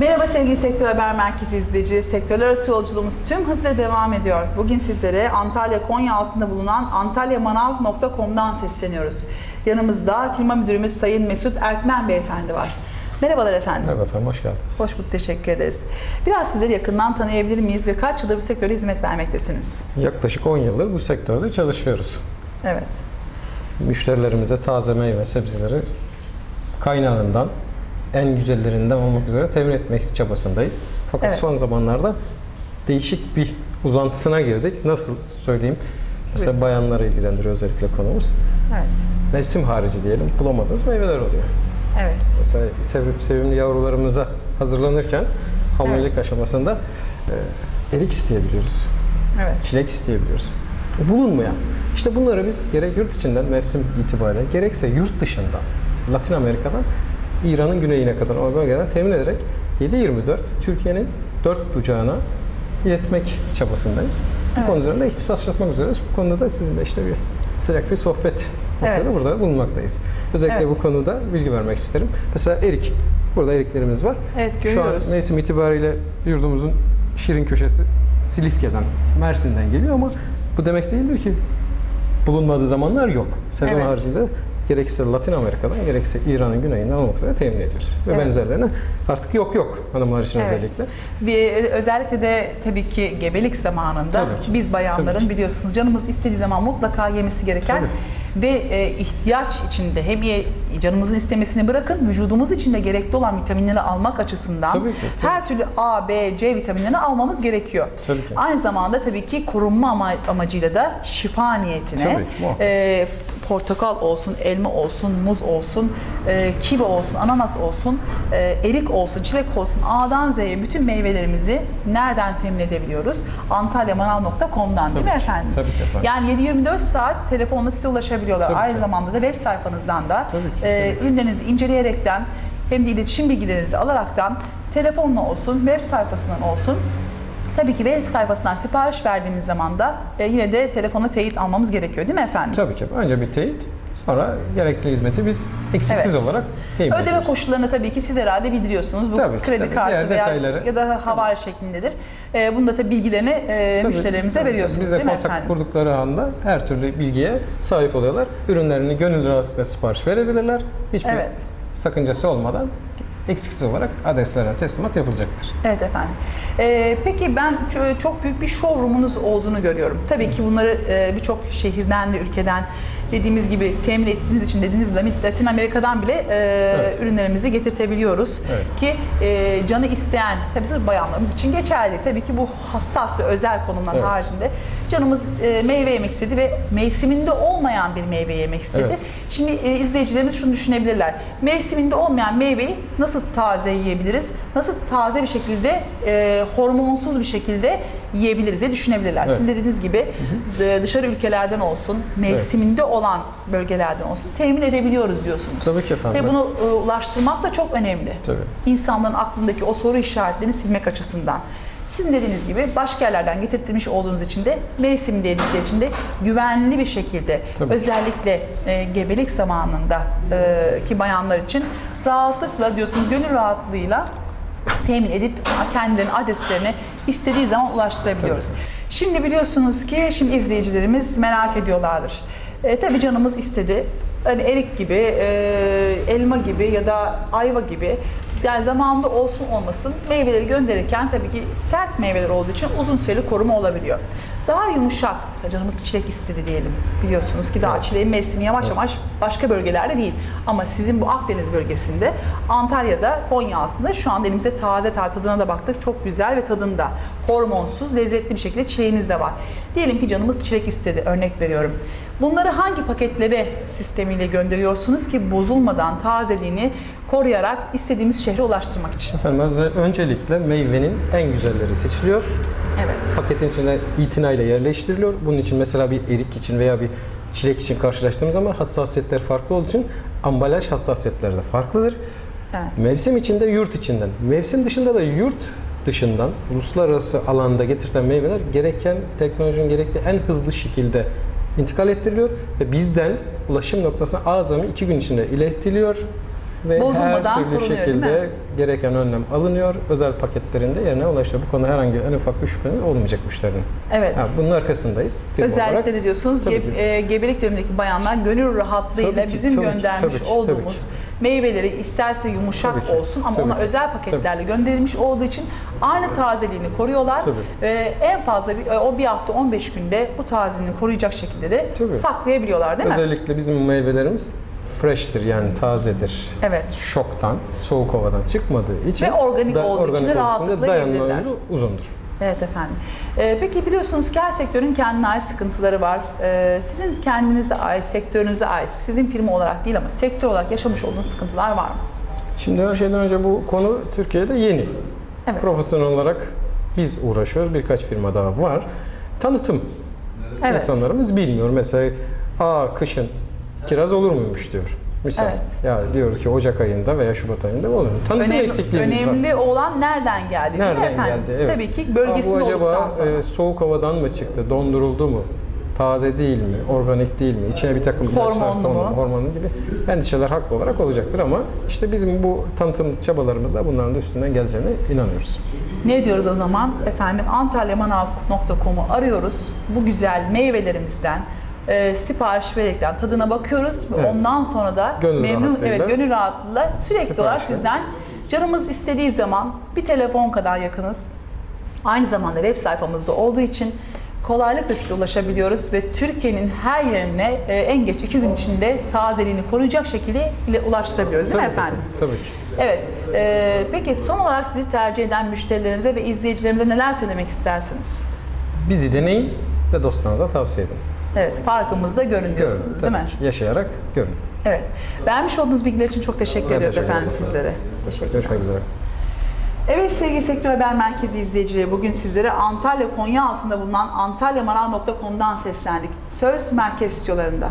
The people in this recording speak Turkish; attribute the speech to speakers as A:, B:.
A: Merhaba sevgili Sektör Haber Merkezi izleyicileri. Sektörler arası yolculuğumuz tüm hızla devam ediyor. Bugün sizlere Antalya Konya altında bulunan antalyamanav.com'dan sesleniyoruz. Yanımızda firma müdürümüz Sayın Mesut Erkmen Beyefendi var. Merhabalar efendim.
B: Merhaba efendim, hoş geldiniz.
A: Hoş bulduk, teşekkür ederiz. Biraz sizleri yakından tanıyabilir miyiz ve kaç yıldır bu sektöre hizmet vermektesiniz?
B: Yaklaşık 10 yıldır bu sektörde çalışıyoruz.
A: Evet.
B: Müşterilerimize taze meyve, sebzeleri kaynağından, en güzellerinden olmak üzere temin etmek çabasındayız. Fakat
A: Evet.
B: son zamanlarda değişik bir uzantısına girdik. Nasıl söyleyeyim? Mesela bayanları ilgilendiriyor özellikle konumuz.
A: Evet.
B: Mevsim harici diyelim, bulamadığınız meyveler oluyor.
A: Evet.
B: Mesela sevip sevimli yavrularımıza hazırlanırken hamilelik aşamasında e, erik isteyebiliyoruz.
A: Evet.
B: çilek isteyebiliyoruz. Bulunmayan. İşte bunları biz gerek yurt içinden mevsim itibariyle gerekse yurt dışından, Latin Amerika'dan İran'ın güneyine kadar o bölgeden temin ederek 7-24 Türkiye'nin dört bucağına iletmek çabasındayız. Bu
A: Evet.
B: konu üzerinde ihtisaslaşmak üzereyiz. Bu konuda da sizinle işte bir sıcak bir sohbet
A: Evet.
B: burada bulunmaktayız. Özellikle
A: Evet.
B: bu konuda bilgi vermek isterim. Mesela erik. Burada eriklerimiz var.
A: Evet,
B: Şu an
A: görüyoruz.
B: mevsim itibariyle yurdumuzun şirin köşesi Silifke'den, Mersin'den geliyor ama bu demek değildir ki bulunmadığı zamanlar yok. Sezon
A: Evet.
B: haricinde gerekse Latin Amerika'dan gerekse İran'ın güneyinden olmak üzere temin ediyoruz. Ve
A: Evet.
B: benzerlerine artık yok yok hanımlar için
A: Evet.
B: özellikle.
A: Bir, özellikle de tabii ki gebelik zamanında
B: Tabii
A: biz bayanların
B: Tabii
A: biliyorsunuz canımız istediği zaman mutlaka yemesi gereken
B: Tabii.
A: ve e, ihtiyaç içinde hem ye- canımızın istemesini bırakın vücudumuz için de gerekli olan vitaminleri almak açısından
B: Tabii ki, tabii.
A: her türlü A, B, C vitaminlerini almamız gerekiyor.
B: Tabii ki.
A: Aynı zamanda tabii ki korunma ama- amacıyla da şifa niyetine
B: Tabii,
A: e, portakal olsun, elma olsun, muz olsun, e, kivi olsun, ananas olsun, e, erik olsun, çilek olsun, A'dan Z'ye bütün meyvelerimizi nereden temin edebiliyoruz? antalyamanav.com'dan değil mi efendim?
B: tabii ki efendim.
A: Yani 7-24 saat telefonla size ulaşabiliyorlar.
B: Tabii
A: Aynı
B: ki.
A: zamanda da web sayfanızdan da
B: Tabii ki,
A: e,
B: tabii.
A: ürünlerinizi inceleyerekten hem de iletişim bilgilerinizi alaraktan telefonla olsun, web sayfasından olsun Tabii ki web sayfasından sipariş verdiğimiz zaman da e, yine de telefona teyit almamız gerekiyor değil mi efendim?
B: Tabii ki. Önce bir teyit, sonra gerekli hizmeti biz eksiksiz
A: Evet.
B: olarak temin
A: Ödeme
B: ediyoruz.
A: koşullarını tabii ki siz herhalde bildiriyorsunuz. Bu
B: Tabii
A: kredi
B: tabii.
A: kartı
B: Diğer
A: veya
B: detayları-
A: ya da havale şeklindedir. E, bunu da tabii bilgilerini e,
B: Tabii,
A: müşterilerimize
B: tabii.
A: veriyorsunuz
B: Bizle
A: değil mi
B: kontak
A: efendim?
B: kurdukları anda her türlü bilgiye sahip oluyorlar. Ürünlerini gönül rahatlıkla sipariş verebilirler. Hiçbir
A: Evet.
B: sakıncası olmadan eksiksiz olarak adreslerine teslimat yapılacaktır.
A: Evet efendim. Ee, peki ben çok büyük bir showroom'unuz olduğunu görüyorum. Tabii ki bunları e, birçok şehirden ve ülkeden dediğimiz gibi temin ettiğiniz için dediğiniz Latin Amerika'dan bile e,
B: Evet.
A: ürünlerimizi getirtebiliyoruz.
B: Evet.
A: Ki e, canı isteyen, tabii sırf bayanlarımız için geçerli. Tabii ki bu hassas ve özel konumlar
B: Evet.
A: haricinde canımız e, meyve yemek istedi ve mevsiminde olmayan bir meyve yemek istedi.
B: Evet.
A: Şimdi e, izleyicilerimiz şunu düşünebilirler. Mevsiminde olmayan meyveyi nasıl taze yiyebiliriz? Nasıl taze bir şekilde, e, hormonsuz bir şekilde yiyebiliriz diye düşünebilirler.
B: Evet.
A: Sizin dediğiniz gibi e, dışarı ülkelerden olsun, mevsiminde olan bölgelerden olsun temin edebiliyoruz diyorsunuz.
B: Tabii ki efendim.
A: Ve bunu e, ulaştırmak da çok önemli.
B: Tabii.
A: İnsanların aklındaki o soru işaretlerini silmek açısından. Sizin dediğiniz gibi başka yerlerden getirtmiş olduğunuz için de mevsiminde yedikleri için de güvenli bir şekilde
B: Tabii.
A: özellikle e, gebelik zamanında e, ki bayanlar için rahatlıkla diyorsunuz gönül rahatlığıyla temin edip kendilerinin adreslerine istediği zaman ulaştırabiliyoruz. Şimdi biliyorsunuz ki şimdi izleyicilerimiz merak ediyorlardır. E, tabii canımız istedi. Hani erik gibi, e, elma gibi ya da ayva gibi yani zamanında olsun olmasın meyveleri gönderirken tabii ki sert meyveler olduğu için uzun süreli koruma olabiliyor. Daha yumuşak, mesela canımız çilek istedi diyelim. Biliyorsunuz ki daha
B: Evet.
A: çileğin mevsimi yavaş yavaş başka bölgelerde değil. Ama sizin bu Akdeniz bölgesinde, Antalya'da, Konya altında şu anda elimizde taze taze tadına da baktık. Çok güzel ve tadında. Hormonsuz, lezzetli bir şekilde çileğiniz de var. Diyelim ki canımız çilek istedi, örnek veriyorum. Bunları hangi paketleme sistemiyle gönderiyorsunuz ki bozulmadan tazeliğini koruyarak istediğimiz şehre ulaştırmak için?
B: Efendim önce- öncelikle meyvenin en güzelleri seçiliyor.
A: Evet.
B: Paketin içine itinayla yerleştiriliyor. Bunun için mesela bir erik için veya bir çilek için karşılaştığımız zaman hassasiyetler farklı olduğu için ambalaj hassasiyetleri de farklıdır.
A: Evet.
B: Mevsim içinde, yurt içinden. Mevsim dışında da yurt dışından uluslararası alanda getirilen meyveler gereken teknolojinin gerektiği en hızlı şekilde intikal ettiriliyor ve bizden ulaşım noktasına azami iki gün içinde iletiliyor ve
A: Bozulmadan
B: her türlü
A: korunuyor,
B: şekilde gereken önlem alınıyor. Özel paketlerinde yerine ulaştırıyor. Bu konuda herhangi en ufak bir şüpheniz olmayacak müşterinin.
A: Evet.
B: Ha, bunun arkasındayız. firma
A: Özellikle
B: olarak.
A: de diyorsunuz
B: Tabii
A: ge- e, gebelik dönemindeki bayanlar gönül rahatlığıyla
B: Tabii ki,
A: bizim
B: tabii
A: göndermiş
B: tabii ki,
A: olduğumuz
B: tabii
A: meyveleri isterse yumuşak
B: Tabii ki,
A: olsun ama
B: tabii
A: ona
B: ki.
A: özel paketlerle gönderilmiş olduğu için aynı tazeliğini koruyorlar.
B: Tabii.
A: En fazla bir, o bir hafta 15 günde bu tazeliğini koruyacak şekilde de
B: Tabii.
A: saklayabiliyorlar değil mi?
B: Özellikle bizim meyvelerimiz fresh'tir yani tazedir.
A: Evet.
B: Şoktan, soğuk havadan çıkmadığı için
A: Ve organik olduğu için de
B: olduğu için de
A: rahatlıkla
B: dayanma ömrü uzundur.
A: Evet efendim. Ee, peki biliyorsunuz ki her sektörün kendine ait sıkıntıları var. Ee, sizin kendinize ait, sektörünüze ait, sizin firma olarak değil ama sektör olarak yaşamış olduğunuz sıkıntılar var mı?
B: Şimdi her şeyden önce bu konu Türkiye'de yeni.
A: Evet.
B: Profesyonel olarak biz uğraşıyoruz. Birkaç firma daha var. Tanıtım.
A: Evet.
B: İnsanlarımız bilmiyor. Mesela aa kışın kiraz olur muymuş diyor. Misal.
A: Evet.
B: Ya diyor ki Ocak ayında veya Şubat ayında olur mu? Tanıtım
A: Önem-
B: eksikliğimiz var.
A: önemli olan nereden geldi değil mi
B: Nereden
A: efendim?
B: geldi? Evet.
A: Tabii ki bölgesinde
B: bu acaba
A: olduktan sonra.
B: e, soğuk havadan mı çıktı? Donduruldu mu? Taze değil mi? Organik değil mi? İçine bir takım
A: Hormonlu mu?
B: hormonlu gibi endişeler haklı olarak olacaktır ama işte bizim bu tanıtım çabalarımızda bunların da üstünden geleceğine inanıyoruz.
A: Ne diyoruz o zaman? Efendim antalyamanav.com'u arıyoruz. Bu güzel meyvelerimizden e, sipariş vererekten tadına bakıyoruz ve
B: Evet.
A: ondan sonra da
B: Gönül
A: memnun evet gönül rahatlığıyla sürekli olarak sizden canımız istediği zaman bir telefon kadar yakınız. Aynı zamanda web sayfamızda olduğu için kolaylıkla size ulaşabiliyoruz ve Türkiye'nin her yerine e, en geç iki gün içinde tazeliğini koruyacak şekilde ile ulaştırabiliyoruz değil mi
B: Tabii ki,
A: efendim?
B: Tabii ki.
A: Evet. Ee, peki son olarak sizi tercih eden müşterilerinize ve izleyicilerimize neler söylemek istersiniz?
B: Bizi deneyin ve dostlarınıza tavsiye edin.
A: Evet, farkımızda görün
B: Görün.
A: diyorsunuz değil mi?
B: Yaşayarak görün.
A: Evet. Vermiş olduğunuz bilgiler için çok teşekkür ediyoruz efendim sizlere. Teşekkür
B: Görüşmek üzere.
A: Evet sevgili Sektör Haber Merkezi izleyicileri bugün sizlere Antalya Konya altında bulunan antalyamanav.com'dan seslendik. Söz merkez stüdyolarında.